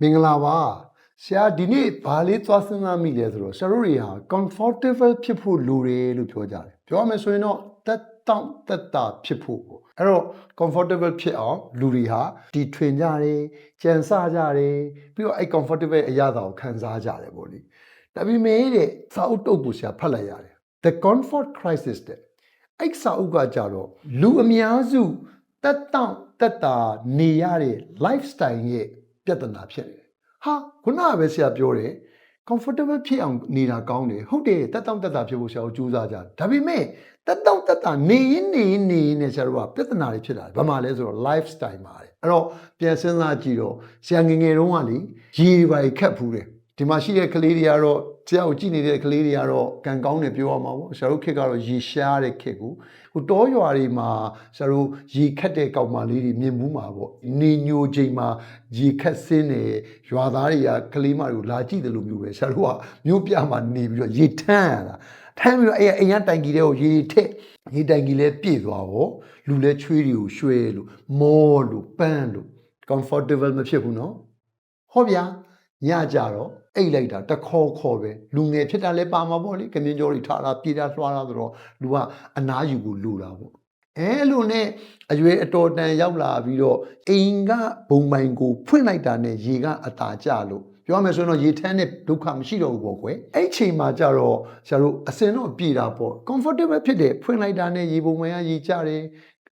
မင်္ဂလာပါဆရာဒီနေ့ဘာလေးသွားစဉ်းစားမိလဲဆိုတော့ဆရာတို့တွေဟာ comfortable ဖြစ်ဖို့လိုတယ်လို့ပြောကြတယ်ပြောရမယ်ဆိုရင်တော့တက်တောင့်တက်တာဖြစ်ဖို့ပေါ့အဲ့တော့ comfortable ဖြစ်အောင်လူတွေဟာဒီထွင်ကြတယ်ကြံစကြတယ်ပြီးတော့အဲ့ comfortable အရာတာကိုခံစားကြတယ်ပေါ့လေဒါပေမဲ့တဲ့စာအုပ်တုပ်ကိုဆရာဖတ်လိုက်ရတယ် the comfort crisis တဲ့အဲ့စာအုပ်ကကြတော့လူအများစုတက်တောင့်တက်တာနေရတဲ့ lifestyle ရဲ့ ပြဿနာဖြစ်နေတယ်ဟာခုနကပဲဆရာပြောတယ် comfortable ဖြစ်အောင်နေတာကောင်းတယ်ဟုတ်တယ်တက်တောင့်တက်တာဖြစ်ဖို့ဆရာတို့ကြိုးစားကြတယ်ဒါပေမဲ့တက်တောင့်တက်တာနေရင်နေရင်နေရင်နဲ့ဆရာတို့ကပြဿနာတွေဖြစ်လာတယ်ဘာမှလဲဆိုတော့ lifestyle မှာတယ်အဲ့တော့ပြန်စဉ်းစားကြည့်တော့ဆရာငယ်ငယ်တုန်းကလေရေတွေပါခတ်ဖူးတယ်ဒီမှာရှိတဲ့ကလေးတွေကတော့ ဆရာကိုကြည့်နေတဲ့ကလေးတွေကတော့ကံကောင်းတယ်ပြောရမှာပေါ့ဆရာတို့ခေတ်ကတော့ရေရှားတဲ့ခေတ်ကိုဟိုတောရွာတွေမှာဆရာတို့ရေခတ်တဲ့ကောင်မလေးတွေမြင်မှုမှာပေါ့နေညိုချိန်မှာရေခတ်ဆင်းတယ်ရွာသားတွေကကလေးမတွေကိုလာကြည့်တယ်လို့မျိုးပဲဆရာတို့ကမြို့ပြမှာနေပြီးတော့ရေထမ်းရတာထမ်းပြီးတော့အဲ့အိမ်ကတိုင်ကြီးတွေကိုရေထက်ရေတိုင်ကြီးလဲပြည့်သွားတော့လူလဲချွေးတွေကိုရွှဲလို့မောလို့ပန်းလို့ comfortable မဖြစ်ဘူးเนาะ ဟောဗျာညကြတော့ အိတ်လိုက်တာတခေါ်ခေါ်ပဲလူငယ်ဖြစ်တာလည်းပါမှာပေါ့လေကမြင်းကြောတွေထားတာပြေးတာလွှားတာဆိုတော့လူကအနားယူကိုလူတာပေါ့အဲလိုနဲ့အရွယ်အတော်တန်ရောက်လာပြီးတော့အိမ်ကဘုံပိုင်ကိုဖွင့်လိုက်တာနဲ့ရေကအတာကျလို့ပြောရမယ်ဆိုရင်တော့ရေထမ်းတဲ့ဒုက္ခမရှိတော့ဘူးပေါ့ကွယ်အဲ့အချိန်မှာကြတော့ဆရာတို့အစင်တော့ပြေတာပေါ့ comfortable ဖြစ်တယ်ဖွင့်လိုက်တာနဲ့ရေပုံမှန်ကရေကျတယ်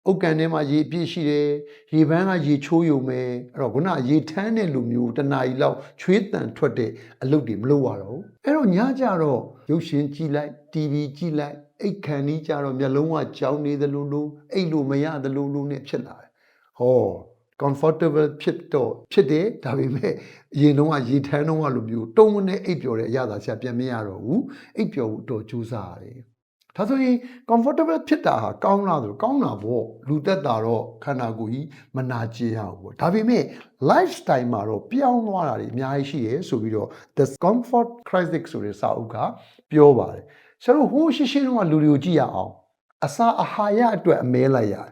အုတ်ကန်ထဲမှာရေအပြည့်ရှိတယ်ရေပန်းကရေချိုးယုံမယ်အဲ့တော့ခုနရေထမ်းတဲ့လူမျိုးတစ်နာရီလောက်ချွေးတန်ထွက်တဲ့အလုပ်တွေမလုပ်ရတော့ဘူးအဲ့တော့ညကြတော့ရုပ်ရှင်ကြည့်လိုက် TV ကြည့်လိုက်အိတ်ခန်ကြီးကြတော့မျက်လုံးကကြောင်နေသလိုလိုအိတ်လို့မရသလိုလိုနဲ့ဖြစ်လာတယ်ဟော comfortable ဖြစ်တော့ဖြစ်တယ်ဒါပေမဲ့အရင်တုန်းကရေထမ်းတုန်းကလိုမျိုးတုံးမနဲ့အိပ်ပျော်တဲ့အရာသာဆရာပြန်မရတော့ဘူးအိပ်ပျော်ဖို့တော့ကြိုးစားရတယ် ဒါဆိုရင် comfortable ဖြစ်တာဟာကောင်းလားဆိုကောင်းတာပေါ့လူသက်တာတော့ခန္ဓာကိုယ်ကြီးမနာကျင်ရဘူးပေါ့ဒါပေမဲ့ lifestyle မှာတော့ပြောင်းသွားတာတွေအများကြီးရှိတယ်ဆိုပြီးတော့ the comfort crisis ဆိုတဲ့စာအုပ်ကပြောပါတယ်ဆရာတို့ဟိုးရှိရှိတုန်းကလူတွေကိုကြည့်ရအောင်အစာအာဟာရအတွက်အမဲလိုက်ရတယ်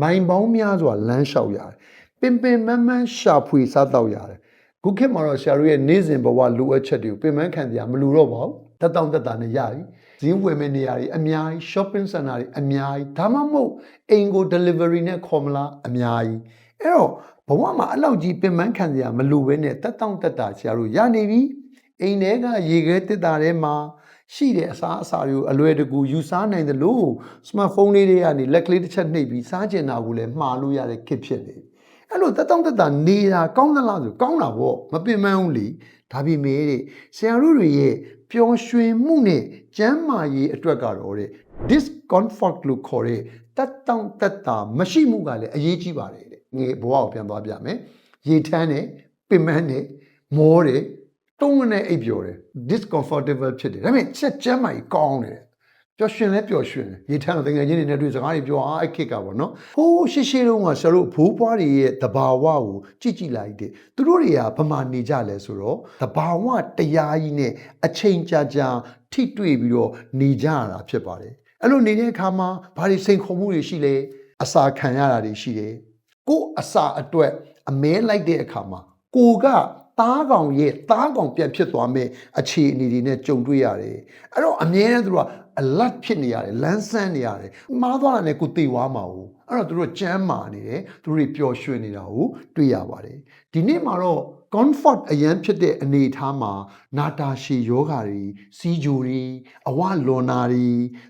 မိုင်ပေါင်းများစွာလမ်းလျှောက်ရတယ်ပင်ပင်မန်းမန်းရှာဖွေစားတော့ရတယ်ခုခေတ်မှာတော့ဆရာတို့ရဲ့နေ့စဉ်ဘဝလိုအပ်ချက်တွေကိုပင်ပန်းခံတရားမလိုတော့ပါဘူးတက်တောင့်တက်တာနဲ့ရပြီ ဈေးဝယ်မယ့်နေရာတွေအများကြီး shopping center တွေအများကြီးဒါမှမဟုတ်အိမ်ကို delivery နဲ့ခေါ်မလားအများကြီးအဲ့တော့ဘဝမှာအဲ့လောက်ကြီးပင်ပန်းခံတရားမလိုဘဲနဲ့တက်တောင့်တက်တာဆရာတို့ရနေပြီအိမ်ထဲကရေခဲတက်တာထဲမှာရှိတဲ့အစားအစာတွေကိုအလွယ်တကူယူစားနိုင်တယ်လို့ smartphone လေးတွေကနေလက်ကလေးတစ်ချက်နှိပ်ပြီးစားကျင်တာကိုလည်းမှားလို့ရတဲ့ခေတ်ဖြစ်နေပြီအဲ့လိုတက်တောင့်တက်တာနေတာကောင်းသလားဆိုကောင်းတာပေါ့မပင်ပန်းဘူးလေ ဒါပေမဲ့တဲ့ဆရာတို့တွေရဲ့ပျော်ရွှင်မှုနဲ့ကျမ်းမာရေးအတွက်ကတော့တဲ့ discomfort လို့ခေါ်တဲ့တက်တောင့်တက်တာမရှိမှုကလည်းအရေးကြီးပါတယ်တဲ့ငယ်ဘဝကိုပြန်သွားပြမယ်ရေထမ်းတယ်ပင်ပန်းတယ်မောတယ်တုံးနဲ့အိပ်ပျော်တယ် discomfortable ဖြစ်တယ်ဒါပေမဲ့ချက်ကျမ်းမာရေးကောင်းတယ် ပျော်ရွှင်လဲပျော်ရွှင်တယ်ရေထမ်းတော့တကယ်ချင်းတွေနဲ့တွေ့စကားတွေပြောအားအဲ့ခက်ကပေါ့နော်ဟိုးရှိရှိတုန်းကဆရာတို့ဘိုးဘွားတွေရဲ့တဘာဝကိုကြည့်ကြည့်လိုက်တဲ့သူတို့တွေကဗမာနေကြလဲဆိုတော့တဘာဝတရားကြီးနဲ့အချိန်ကြာကြာထိတွေ့ပြီးတော့နေကြရတာဖြစ်ပါတယ်အဲ့လိုနေတဲ့အခါမှာဘာတွေစိန်ခေါ်မှုတွေရှိလဲအစာခံရတာတွေရှိတယ်ကိုယ်အစာအတွက်အမဲလိုက်တဲ့အခါမှာကိုကသားကောင်ရဲ့သားကောင်ပြန်ဖြစ်သွားမဲ့အခြေအနေတွေနဲ့ကြုံတွေ့ရတယ်အဲ့တော့အမြဲတမ်းသူတို့က အလတ်ဖြစ်နေရတယ်လန်းဆန်းနေရတယ်မှားသွားတာနဲ့ကိုသိသွားမှာ ਉਹ အဲ့တော့သူတို့ကြမ်းမာနေတယ်သူတို့တွေပျော်ရွှင်နေတာကိုတွေ့ရပါတယ်ဒီနေ့မှာတော့ comfort အရန်ဖြစ်တဲ့အနေအထားမှာနာတာရှည်ယောဂါတွေစီဂျိုတွေအဝလွန်နာတွေ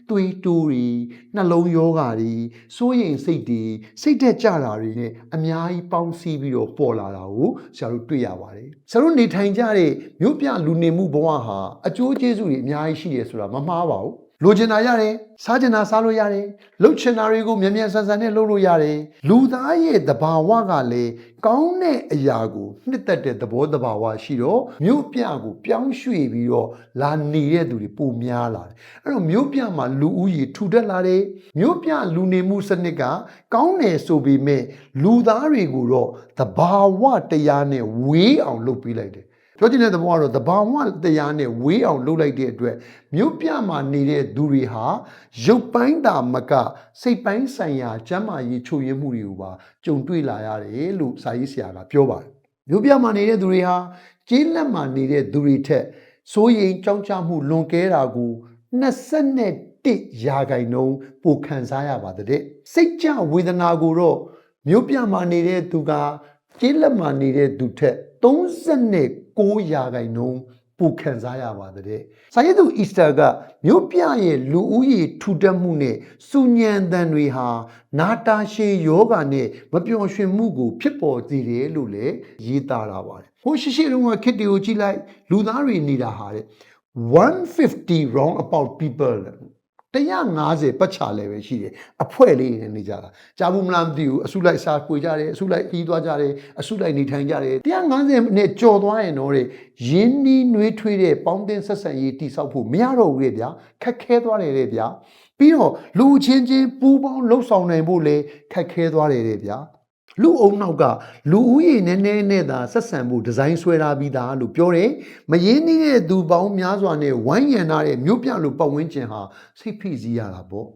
သွေးတိုးတွေနှလုံးယောဂါတွေစိုးရိမ်စိတ်တွေစိတ်သက်ကြတာတွေနဲ့အများကြီးပေါင်းစည်းပြီးတော့ပေါ်လာတာကိုဆရာတို့တွေ့ရပါတယ်ဆရာတို့နေထိုင်ကြတဲ့မြို့ပြလူနေမှုဘဝဟာအကျိုးကျေးဇူးတွေအများကြီးရှိတယ်ဆိုတာမမှားပါဘူး လိုချင်တာရတယ်စားချင်တာစားလို့ရတယ်လှုပ်ချင်တာတွေကိုမြန်မြန်ဆန်ဆန်နဲ့လှုပ်လို့ရတယ်လူသားရဲ့သဘာဝကလည်းကောင်းတဲ့အရာကိုနှစ်သက်တဲ့သဘောသဘာဝရှိတော့မြို့ပြကိုပြောင်းရွှေ့ပြီးတော့လာနေတဲ့သူတွေပိုများလာတယ်အဲ့တော့မြို့ပြမှာလူဦးရေထူထပ်လာတယ်မြို့ပြလူနေမှုစနစ်ကကောင်းတယ်ဆိုပေမဲ့လူသားတွေကိုတော့သဘာဝတရားနဲ့ဝေးအောင်လုပ်ပေးလိုက်တယ် ပြောချင်တဲ့သဘောကတော့တဘာဝတရားနဲ့ဝေးအောင်လုပ်လိုက်တဲ့အတွက်မြို့ပြမှာနေတဲ့သူတွေဟာရုပ်ပိုင်းတာမက စိတ်ပိုင်းဆိုင်ရာကျမ်းမာရေးချို့ယွင်းမှုတွေကိုပါကြုံတွေ့လာရတယ်လို့စာရေးဆရာကပြောပါတယ်မြို့ပြမှာနေတဲ့သူတွေဟာကျေးလက်မှာနေတဲ့သူတွေထက်စိုးရိမ်ကြောက်ကြမှုလွန်ကဲတာကို21ရာခိုင်နှုန်းပိုခံစားရပါတဲ့စိတ်ကြဝေဒနာကိုတော့မြို့ပြမှာနေတဲ့သူကကျေးလက်မှာနေတဲ့သူထက်39 ရာခိုင်နှုန်းပိုခံစားရပါတဲ့။စာရေးသူအီစတာကမြို့ပြရဲ့လူဦးရေထူထပ်မှုနဲ့စူညံတန်တွေဟာနာတာရှည်ယောဂနဲ့မပျော်ရွှင်မှုကို ဖြစ်ပေါ်စေတယ်လို့လည်းရေးသားတာပါတယ်။ဟိုရှိရှိတုန်းကခစ်တီကိုကြည့်လိုက်လူသားတွေနေတာဟာတဲ့150 round about people 150ပတ်ချလဲပဲရှိတယ်အဖွဲ့လေးတွေနဲ့နေကြတာကြားဘူးမလားမသိဘူးအစုလိုက်စားပွေကြတယ်အစုလိုက်ပြီးသွားကြတယ်အစုလိုက်နေထိုင်ကြတယ်150နဲ့ကြော်သွားရင်တော့တဲ့ရင်းနှီးနှွေးထွေးတဲ့ပေါင်းတင်ဆက်ဆံရေးတိဆောက်ဖို့မရတော့ဘူးလေဗျာခက်ခဲသွားတယ်လေဗျာပြီးတော့လူချင်းချင်းပူးပေါင်းလှုပ်ဆောင်နိုင်ဖို့လည်းခက်ခဲသွားတယ်လေဗျာ လူအုံနောက်ကလူဦးရေနည်းနည်းနဲ့သာဆက်ဆံမှုဒီဇိုင်းဆွဲထားပြီးသားလို့ပြောတယ်မရင်းနှီးတဲ့သူပေါင်းများစွာနဲ့ဝိုင်းရံထားတဲ့မြို့ပြလူပတ်ဝန်းကျင်ဟာစိတ်ဖိစီးရတာပေါ့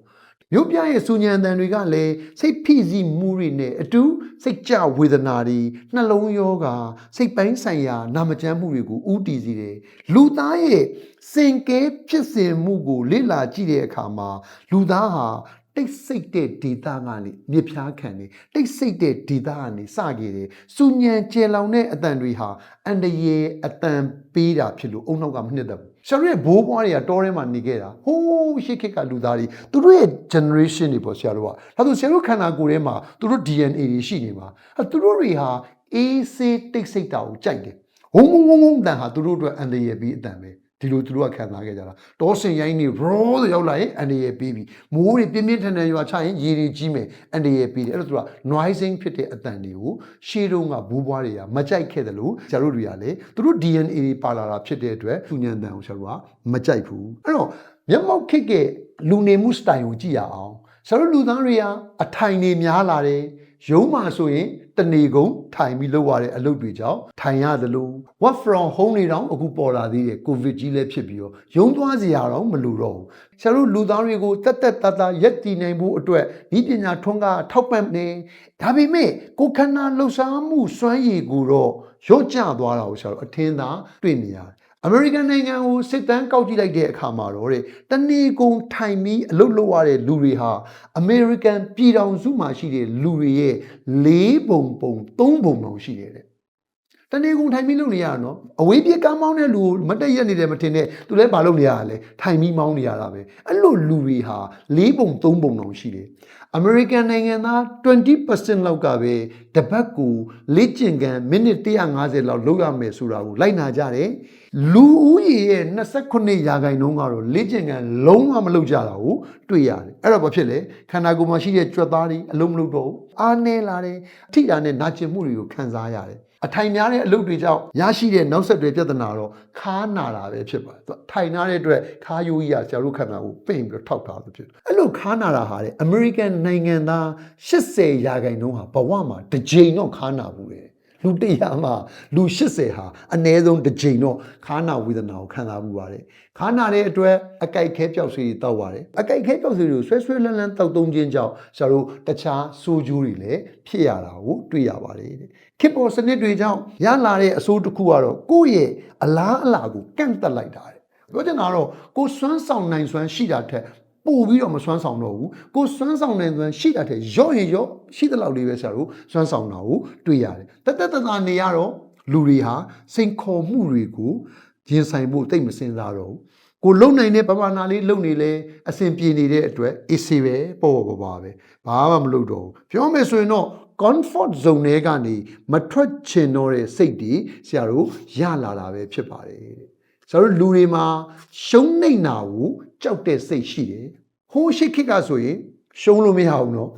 မြို့ပြရဲ့စူညံတန်တွေကလည်းစိတ်ဖိစီးမှုတွေနဲ့အတူစိတ်ကြဝေဒနာတွေနှလုံးရောဂါစိတ်ပိုင်းဆိုင်ရာ နာမကျန်းမှုတွေကိုဥတည်စေတယ်လူသားရဲ့စင်ကဲဖြစ်စဉ်မှုကိုလေ့လာကြည့်တဲ့အခါမှာလူသားဟာ တိတ်ဆိတ်တဲ့ဒေတာကနေမြစ်ဖျားခံနေတိတ်ဆိတ်တဲ့ဒေတာကနေစခဲ့တယ်စူညံကျဲလောင်တဲ့အတန်တွေဟာအန်တရေအတန်ပေးတာဖြစ်လို့အုံနောက်ကမနှစ်သက်ဘူးရှာရဲ့ဘိုးဘွားတွေကတောထဲမှာနေခဲ့တာဟိုးရှေ့ခေတ်ကလူသားတွေသူတို့ရဲ့ generation တွေပေါ့ဆရာတို့ကဒါဆိုဆရာတို့ခန္ဓာကိုယ်ထဲမှာသူတို့ DNA တွေရှိနေမှာအဲသူတို့တွေဟာအေးဆေးတိတ်ဆိတ်တာကိုကြိုက်တယ်ဝုံဝုံဝုံဝုံတန်ဟာသူတို့အတွက်အန်တရေပြီးအတန်ပဲ ဒီလိုသူတို့ကခံစားခဲ့ကြတာတောစင်ရိုင်းနေ raw ဆိုရောက်လာရင်အန်ဒီရပြီးပြီမိုးတွေပြင်းပြင်းထန်ထန်ရွာချရင်ရေတွေကြီးမယ်အန်ဒီရပြီးတယ်အဲ့လိုသူက noising ဖြစ်တဲ့အတန်တွေကိုရှေးတုန်းကဘူးဘွားတွေကမကြိုက်ခဲ့တယ်လို့ဆရာတို့တွေကလည်းသူတို့ DNA တွေပါလာတာဖြစ်တဲ့အတွက်သူညံတန်ကိုဆရာတို့ကမကြိုက်ဘူးအဲ့တော့မျက်မှောက်ခစ်ကလူနေမှုစတိုင်ကိုကြည့်ရအောင်ဆရာတို့လူသားတွေကအထိုင်နေများလာတယ် ရုံးမှာဆိုရင်တနေကုန်ထိုင်ပြီးလုပ်ရတဲ့အလုပ်တွေကြောင့်ထိုင်ရသလို work from home တွေတောင်အခုပေါ်လာသေးတယ်ကိုဗစ်ကြီးလည်းဖြစ်ပြီးတော့ရုံးသွားစရာတော့မလိုတော့ဘူးဆရာတို့လူသားတွေကိုတက်တက်တတာရက်တည်နိုင်ဖို့အတွက်ဒီပညာထွန်းကားထောက်ပံ့နေဒါပေမဲ့ကိုယ်ခန္ဓာလှုပ်ရှားမှုစွမ်းရည်ကိုတော့ရော့ကျသွားတာကိုဆရာတို့အထင်သာတွေ့နေရတယ် အမေရိကန်နိုင်ငံကိုစစ်တမ်းကောက်ကြည့်လိုက်တဲ့အခါမှာတော့တဲ့တနေကုန်ထိုင်ပြီးအလုပ်လုပ်ရတဲ့လူတွေဟာအမေရိကန်ပြည်ထောင်စုမှာရှိတဲ့လူတွေရဲ့၄ပုံပုံ၃ပုံတောင်ရှိတယ်တဲ့တနေကုန်ထိုင်ပြီးလုပ်နေရတာနော်အဝေးပြေကားမောင်းတဲ့လူကိုမတက်ရက်နေတယ်မထင်နဲ့သူလည်းမလုပ်နေရတာလေထိုင်ပြီးမောင်းနေရတာပဲအဲ့လိုလူတွေဟာ၄ပုံ၃ပုံတောင်ရှိတယ် အမေရိကန်နိုင်ငံသား20%လောက်ကပဲတပတ်ကိုလေ့ကျင့်ခန်းမိနစ်150လောက်လုပ်ရမယ်ဆိုတာကိုလိုက်နာကြတယ်လူဦးရေရဲ့28ရာခိုင်နှုန်းကတော့လေ့ကျင့်ခန်းလုံးဝမလုပ်ကြတာကိုတွေ့ရတယ်အဲ့တော့ဘာဖြစ်လဲခန္ဓာကိုယ်မှာရှိတဲ့ကြွက်သားတွေအလုံးမလုပ်တော့ဘူးအားနည်းလာတယ်အထိတာနဲ့နာကျင်မှုတွေကိုခံစားရတယ် အထိုင်များတဲ့အလုပ်တွေကြောင့်ရရှိတဲ့နောက်ဆက်တွဲပြဿနာတော့ခါးနာတာပဲဖြစ်ပါတယ်သူကထိုင်နာတဲ့အတွက်ခါးယိုးကြီးကဆရာတို့ခန္ဓာကိုပင့်ပြီးတော့ထောက်တာလို့ဖြစ်တယ်အဲ့လိုခါးနာတာဟာတဲ့အမေရိကန်နိုင်ငံသား80ရာခိုင်နှုန်းဟာဘဝမှာတစ်ကြိမ်တော့ခါးနာဘူး လေလူ100မှာလူ80ဟာအနည်းဆုံးတစ်ကြိမ်တော့ခါးနာဝေဒနာကိုခံစားမှုပါတယ်ခါးနာတဲ့အတွက်အကြိုက်ခဲပြောက်ဆွေးတွေတောက်ပါတယ်အကြိုက်ခဲပြောက်ဆွေးတွေကိုဆွဲဆွဲလန်းလန်းတောက်သုံးခြင်းကြောင့်ဆရာတို့တခြားဆိုးကျိုးတွေလည်းဖြစ်ရတာကိုတွေ့ရပါတယ်တဲ့ခေတ်ပေါ်စနစ်တွေကြောင့်ရလာတဲ့အဆိုးတစ်ခုကတော့ကိုယ့်ရဲ့အလားအလာကိုကန့်တက်လိုက်တာတဲ့ပြောချင်တာကတော့ကိုယ်စွမ်းဆောင်နိုင်စွမ်းရှိတာထက် ပို့ပြီးတော့မစွမ်းဆောင်တော့ဘူးကိုစွမ်းဆောင်နိုင်စွမ်းရှိတာတဲ့ရော့ရင်ရော့ရှိတဲ့လောက်လေးပဲဆရာတို့စွမ်းဆောင်တာကိုတွေ့ရတယ်တက်တက်တသာနေရတော့လူတွေဟာစိန်ခေါ်မှုတွေကိုရင်ဆိုင်ဖို့တိတ်မစင်စားတော့ဘူးကိုလုံနိုင်တဲ့ပမာဏလေးလုံနေလဲအဆင်ပြေနေတဲ့အတွက်အေးစေပဲပေါ့ပေါ့ပါပဲဘာမှမလုပ်တော့ဘူးပြောမယ်ဆိုရင်တော့ comfort zone တွေကနေမထွက်ချင်တော့တဲ့စိတ်တွေဆရာတို့ရလာတာပဲဖြစ်ပါတယ် တဲ့ဆရာတို့လူတွေမှာရှုံးနိမ့်တာကိုကြောက်တဲ့စိတ်ရှိတယ်ဟိုးရှိခစ်ကဆိုရင်ရှုံးလို့မရဘူးနော်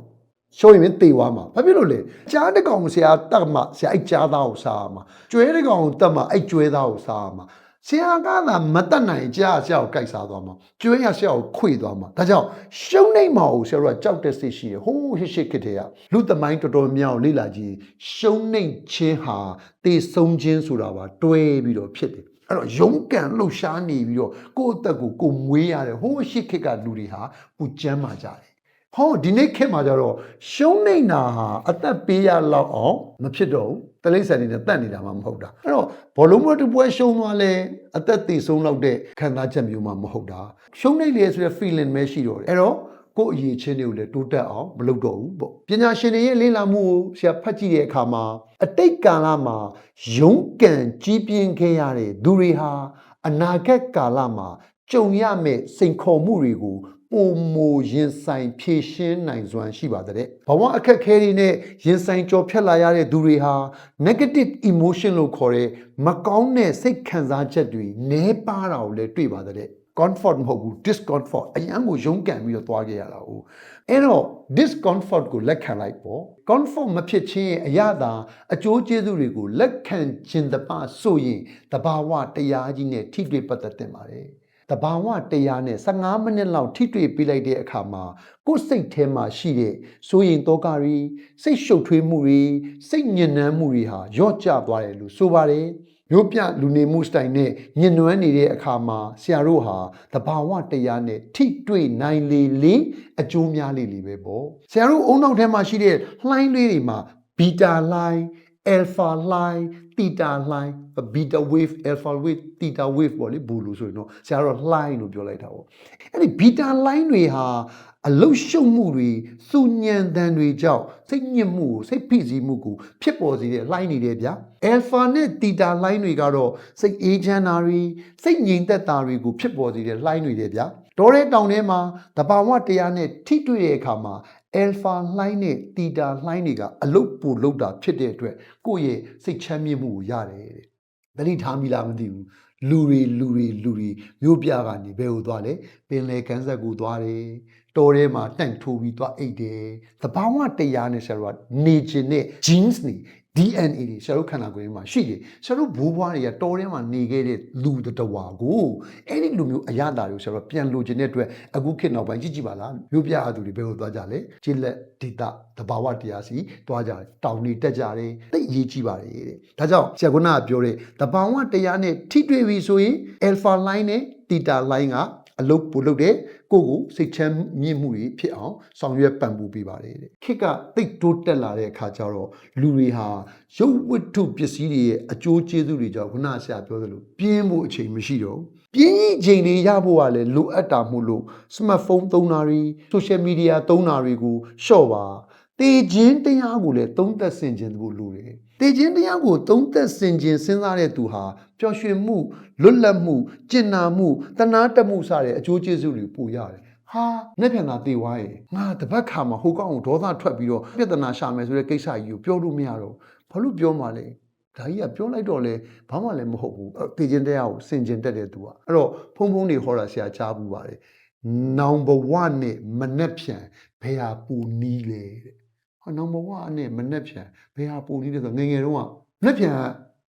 ရှုံးရင်မတေသွားမှာဘာဖြစ်လို့လဲကြားတစ်ကောင်ဆရာတတ်မှဆရာအိတ်ကြားသားကိုစားမှာကျွဲတစ်ကောင်တတ်မှအိတ်ကျွဲသားကိုစားမှာဆရာကသာမတတ်နိုင်ကြားဆရာကိုကြိုက်စားသွားမှာကျွဲရဆရာကိုခွေသွားမှာဒါကြောင့်ရှုံးနေမှာကိုဆရာတို့ကကြောက်တဲ့စိတ်ရှိရဟိုးရှိရှိခစ်တဲ့ကလူသမိုင်းတော်တော်များများလေ့လာကြည့်ရှုံးနေခြင်းဟာတေဆုံးခြင်းဆိုတာပါတွဲပြီးတော့ဖြစ်တယ် အဲ့တော့ရုံးကန်လှုပ်ရှားနေပြီးတော့ကိုယ့်အသက်ကိုကိုယ်မွေးရတယ်ဟိုးရှိခစ်ကလူတွေဟာပူကျမ်းမာကြတယ်ဟောဒီနေ့ခေတ်မှာကျတော့ရှုံးနေတာဟာအသက်ပေးရလောက်အောင်မဖြစ်တော့ဘူးတလိမ့်ဆန်နေနဲ့တတ်နေတာမှမဟုတ်တာအဲ့တော့ဘောလုံးပွဲတစ်ပွဲရှုံးသွားလဲအသက်သေဆုံးလောက်တဲ့ခံစားချက်မျိုးမှမဟုတ်တာရှုံးနေလေဆိုတဲ့ feeling ပဲရှိတော့တယ်အဲ့တော့ ကိုယ့်အရေးချင်းတွေကိုလည်းတိုးတက်အောင်မလုပ်တော့ဘူးပေါ့ပညာရှင်တွေရဲ့လေ့လာမှုကိုဆရာဖတ်ကြည့်တဲ့အခါမှာအတိတ်ကာလမှာရုန်းကန်ကြီးပြင်းခဲ့ရတဲ့သူတွေဟာအနာဂတ်ကာလမှာကြုံရမယ့်စိန်ခေါ်မှုတွေကိုပုံမူရင်ဆိုင်ဖြည့်ရှင်းနိုင်စွမ်းရှိပါတဲ့ဘဝအခက်ခဲတွေနဲ့ရင်ဆိုင်ကြော်ဖြတ်လာရတဲ့သူတွေဟာ negative emotion လို့ခေါ်တဲ့မကောင်းတဲ့စိတ်ခံစားချက်တွေနည်းပါးတာကိုလည်းတွေ့ပါတဲ့ comfort မဟုတ်ဘူး discomfort အရန်ကိုရုန်းကန်ပြီးတော့သွားခဲ့ရတာ哦အဲ့တော့ discomfort ကိုလက်ခံလိုက်ပေါ့ comfort မဖြစ်ခြင်းရဲ့အရသာအကျိုးကျေးဇူးတွေကိုလက်ခံခြင်းတပါဆိုရင်တဘာဝတရားကြီးနဲ့ထိတွေ့ပတ်သက်တင်ပါတယ်တဘာဝတရားနဲ့15မိနစ်လောက်ထိတွေ့ပြီးလိုက်တဲ့အခါမှာကိုယ်စိတ်ထဲမှာရှိတဲ့စိုးရင်တောကတွေစိတ်ရှုပ်ထွေးမှုတွေစိတ်ညစ်နှမ်းမှုတွေဟာရော့ကျသွားတယ်လို့ဆိုပါတယ် မျိုးပြလူနေမှုစတိုင်နဲ့ညင်နွမ်းနေတဲ့အခါမှာဆရာတို့ဟာတဘာဝတရားနဲ့ထိတွေ့နိုင်လေလေအကျိုးများလေလေပဲပေါ့ဆရာတို့အုံနောက်ထဲမှာရှိတဲ့လှိုင်းလေးတွေမှာဘီတာလှိုင်း alpha line theta line beta wave alpha wave theta wave ပေါ့လေဘူးလို့ဆိုရင်တော့ဆရာတို့ line လို့ပြောလိုက်တာပေါ့အဲ့ဒီ beta line တွေဟာအလုရှုံမှုတွေစုညံတန်တွေကြောင့်စိတ်ညစ်မှုကိုစိတ်ဖိစီးမှုကိုဖြစ်ပေါ်စေတဲ့ line တွေတယ်ဗျာ alpha နဲ့ theta line တွေကတော့စိတ်အေးချမ်းတာတွေစိတ်ငြိမ်သက်တာတွေကိုဖြစ်ပေါ်စေတဲ့ line တွေတယ်ဗျာတော်တဲ့တောင်ထဲမှာတဘာဝတရားနဲ့ထိတွေ့တဲ့အခါမှာ alpha line နဲ့ theta line တွေကအလုတ်ပူလုတ်တာဖြစ်တဲ့အတွက်ကိုယ့်ရဲ့စိတ်ချမ်းမြေ့မှုကိုရတယ်တဲ့။တတိထားမိလားမသိဘူး။လူတွေလူတွေလူတွေမြို့ပြကနေဘယ်ကိုသွားလဲပင်လယ်ကမ်းစပ်ကိုသွားတယ်။တော်ထဲမှာတန့်ထိုးပြီးသွားအိတ်တယ်။သဘာဝတရားနဲ့ဆရာတို့ကနေခြင်းနဲ့ genes နေ DNA တွေဆရာတို့ခန္ဓာကိုယ်ထဲမှာရှိတယ်။ဆရာတို့ဘိုးဘွားတွေကတော်ထဲမှာနေခဲ့တဲ့လူတစ်တဝါကိုအဲ့ဒီလူမျိုးအရသာတွေကိုဆရာတို့ပြန်လိုချင်တဲ့အတွက်အခုခေတ်နောက်ပိုင်းကြည့်ကြည့်ပါလား။မြို့ပြအသူတွေဘယ်ကိုသွားကြလဲ။ဂျစ်လက်ဒေတာတဘာဝတရားစီသွားကြတယ်။တောင်တွေတက်ကြတယ်။သိအရေးကြီးပါတယ်တဲ့။ဒါကြောင့်ဆရာကနာပြောတဲ့တဘာဝတရားနဲ့ထိတွေ့ပြီဆိုရင် alpha line နဲ့ theta line က အလုတ်ပို့လုတ်တဲ့ကိုယ့်ကိုစိတ်ချမ်းမြေ့မှုတွေဖြစ်အောင်ဆောင်ရွက်ပံ့ပိုးပေးပါတယ်တဲ့ခစ်ကတိတ်တိုးတက်လာတဲ့အခါကျတော့လူတွေဟာရုပ်ဝတ္ထုပစ္စည်းတွေရဲ့အကျိုးကျေးဇူးတွေကြောင့်ခုနဆရာပြောသလိုပြင်းဖို့အချိန်မရှိတော့ဘူးပြင်းကြီးချိန်တွေရဖို့ကလည်းလိုအပ်တာမို့လို့ smartphone သုံးတာတွေ social media သုံးတာတွေကိုရှော့ပါ တေခြင်းတရားကိုလည်းသုံးသက်ဆင်ခြင်ဖို့လိုတယ်တေခြင်းတရားကိုသုံးသက်ဆင်ခြင်စဉ်းစားတဲ့သူဟာပျော်ရွှင်မှုလွတ်လပ်မှုကျင်နာမှုတနာတက်မှုစတဲ့အကျိုးကျေးဇူးတွေပိုရတယ်ဟာနဲ့ပြန်သာတေဝါရဲ့ငါတပတ်ခါမှာဟိုကောင်ကိုဒေါသထွက်ပြီးတော့ပြဿနာရှာမယ်ဆိုတဲ့ကိစ္စကြီးကိုပြောလို့မရတော့ဘာလို့ပြောမှလဲဒါကြီးကပြောလိုက်တော့လေဘာမှလည်းမဟုတ်ဘူးတေခြင်းတရားကိုဆင်ခြင်တက်တဲ့သူကအဲ့တော့ဖုံဖုံတွေဟောတာဆရာကြားဘူးပါတယ်နောင်ဘဝနဲ့မနှက်ဖြန်ဘယ်ဟာပူနီးလဲတဲ့ ဟောနောင်ဘဝနဲ့မနှက်ဖြန်ဘယ်ဟာပူနီးလဲဆိုတော့ငယ်ငယ်တုန်းကမနှက်ဖြန်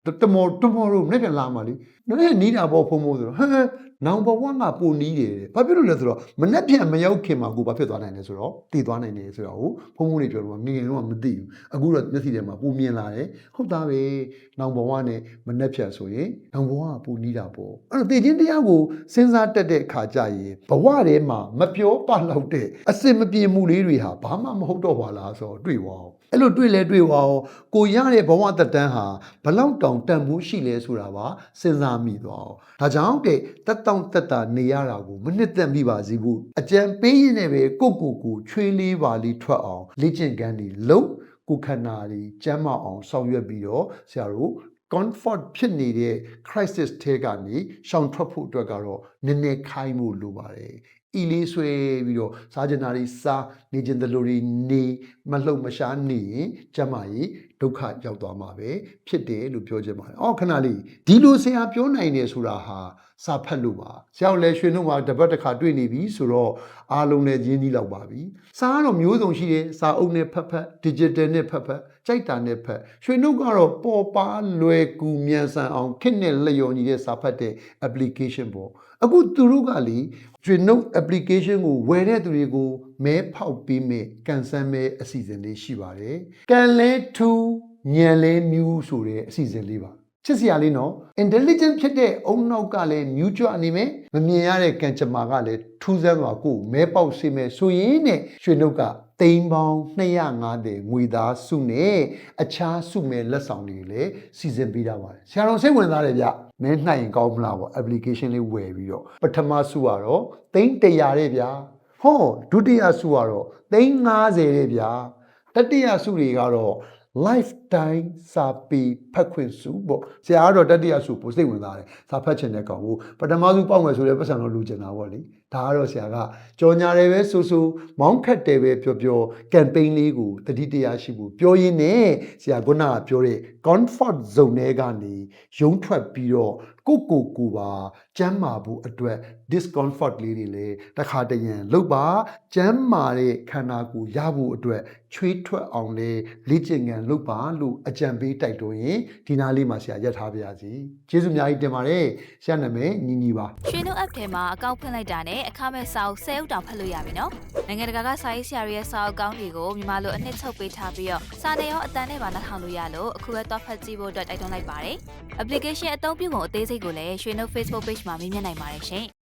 ကတမောတမောတို့မနှက်ဖြန်လာမှလေနည်းနည်းနီးတာပေါ့ဖုံဖုံဆိုတော့ဟမ် နောင်ဘဝကပူနီးတယ်တဲ့ဘာဖြစ်လို့လဲဆိုတော့မနှက်ဖြန်မရောက်ခင်မှာကိုဘာဖြစ်သွားနိုင်လဲဆိုတော့တည်သွားနိုင်တယ်ဆိုတော့ဖုံဖုံတွေပြောတော့ငယ်ငယ်တုန်းကမသိဘူးအခုတော့မျက်စိထဲမှာပူမြင်လာတယ်ဟုတ်သားပဲနောင်ဘဝနဲ့မနှက်ဖြန်ဆိုရင်နောင်ဘဝကပူနီးတာပေါ့အဲ့တော့တည်ခြင်းတရားကိုစဉ်းစားတတ်တဲ့အခါကျရင်ဘဝထဲမှာမပြောပလောက်တဲ့အစင်မပြေမှုလေးတွေဟာဘာမှမဟုတ်တော့ပါလားဆိုတော့တွေ့ပါအောင်အဲ့လိုတွေ့လဲတွေ့ပါအောင်ကိုရတဲ့ဘဝတက်တန်းဟာဘလောက်တောင်တန်ဖိုးရှိလဲဆိုတာပါစဉ်းစားမိသွားအောင်ဒါကြောင့်တဲ့တက်တောင့်တက်တာနေရတာကိုမနှစ်သက်မိပါစေဘူးအကြံပေးရင်လည်းပဲကိုကိုကိုချွေးလေးပါလေးထွက်အောင်လေ့ကျင့်ခန်းတွေလုပ်ကိုခန္ဓာတွေကျမ်းမအောင်ဆောင်ရွက်ပြီးတော့ဆရာတို့ comfort ဖြစ်နေတဲ့ crisis ထဲကနေရှောင်ထွက်ဖို့အတွက်ကတော့နည်းနည်းခိုင်းဖို့လိုပါတယ်။ ဤလေးဆွဲပြီးတော့စားကျင်တာတွေစားနေကျင်တယ်လို့တွေနေမလှုပ်မရှားနေရင်ကျမကြီးဒုက္ခရောက်သွားမှာပဲဖြစ်တယ်လို့ပြောချင်ပါတယ်။အော်ခဏလေးဒီလိုဆရာပြောနိုင်တယ်ဆိုတာဟာစာဖတ်လို့ပါ။ဆရာလည်းရွှေနှုတ်မှာတပတ်တစ်ခါတွေ့နေပြီဆိုတော့အားလုံးလည်းရင်းနှီးလောက်ပါပြီ။စာကတော့မျိုးစုံရှိတယ်။စာအုပ်နဲ့ဖတ်ဖတ် digital နဲ့ဖတ်ဖတ် ကြိုက်တာနဲ့ဖတ်ရွှေနှုတ်ကတော့ပေါ်ပါလွယ်ကူမြန်ဆန်အောင်ခက်နဲ့လျော်ညီတဲ့စာဖတ်တဲ့ application ပေါ့အခုသူတို့ကလေရွှေနှုတ် application ကိုဝယ်တဲ့သူတွေကိုမဲဖောက်ပေးမဲ့ကန်ဆန်းမဲ့အစီအစဉ်လေးရှိပါတယ်ကန်လဲ2ညံလဲမြူးဆိုတဲ့အစီအစဉ်လေးပါ ချစ်စရာလေးနော် intelligent ဖြစ်တဲ့အုံနောက်ကလည်း mutual အနေနဲ့မမြင်ရတဲ့ကံကြမ္မာကလည်းထူးဆန်းစွာကိုယ်မဲပေါက်စေမယ်ဆိုရင်နဲ့ရွှေနှုတ်ကတိမ်ပေါင်း250ငွေသားစုနဲ့အခြားစုမဲ့လက်ဆောင်တွေလည်းစီစဉ်ပေးတာပါတယ်ဆရာတော်စိတ်ဝင်စားတယ်ဗျမင်းနှိုက်ရင်ကောင်းမလားပေါ့ application လေးဝယ်ပြီးတော့ပထမစုကတော့တိမ်100တဲ့ဗျာဟောဒုတိယစုကတော့တိမ်50တဲ့ဗျာတတိယစုတွေကတော့ lifetime စာပေဖတ်ခွင့်စုပေါ့ဆရာကတော့တတိယစုပိုစိတ်ဝင်စားတယ်စာဖတ်ချင်တဲ့ကောင်ကိုပထမစုပေါက်မယ်ဆိုတဲ့ပတ်စံတော့လူကျင်တာပေါ့လေဒါကတော့ဆရာကကြော်ညာတယ်ပဲဆိုဆိုမောင်းခတ်တယ်ပဲပြောပြော campaign လေးကိုတတိတရားရှိဖို့ပြောရင်းနဲ့ဆရာကကပြောတဲ့ comfort zone တွေကနေရုံးထွက်ပြီးတော့ ကိုယ့်ကိုယ်ကိုယ်ပါကျမ်းမာဖို့အတွက် discomfort လေးတွေလည်းတစ်ခါတရံလုတ်ပါကျမ်းမာတဲ့ခန္ဓာကိုယ်ရဖို့အတွက်ချွေးထွက်အောင်လေလေ့ကျင့်ငန်းလုပ်ပါလို့အကြံပေးတိုက်တွန်းရင်ဒီနားလေးမှာဆရာရက်ထားပါရစေကျေးဇူးအများကြီးတင်ပါတယ်ဆရာနာမည်ညီညီပါရွှေနှုတ် app ထဲမှာအကောင့်ဖွင့်လိုက်တာနဲ့အခမဲ့စာအုပ်10အုပ်တောင်ဖတ်လို့ရပြီနော်။နိုင်ငံတကာကစာရေးဆရာတွေရဲ့စာအုပ်ကောင်းတွေကိုမြန်မာလိုအနှစ်ချုပ်ပေးထားပြီးတော့စာနယ်ရောအတန်းနဲ့ပါနှာထောင်လို့ရလို့အခုပဲတော့ဖတ်ကြည့်ဖို့အတွက်တိုက်တွန်းလိုက်ပါတယ်။ application အသုံးပြုပုံအသေးစိတ်ကိုလည်းရွှေနှုတ် Facebook page မှာမြင်မြင်နိုင်ပါတယ်ရှင်။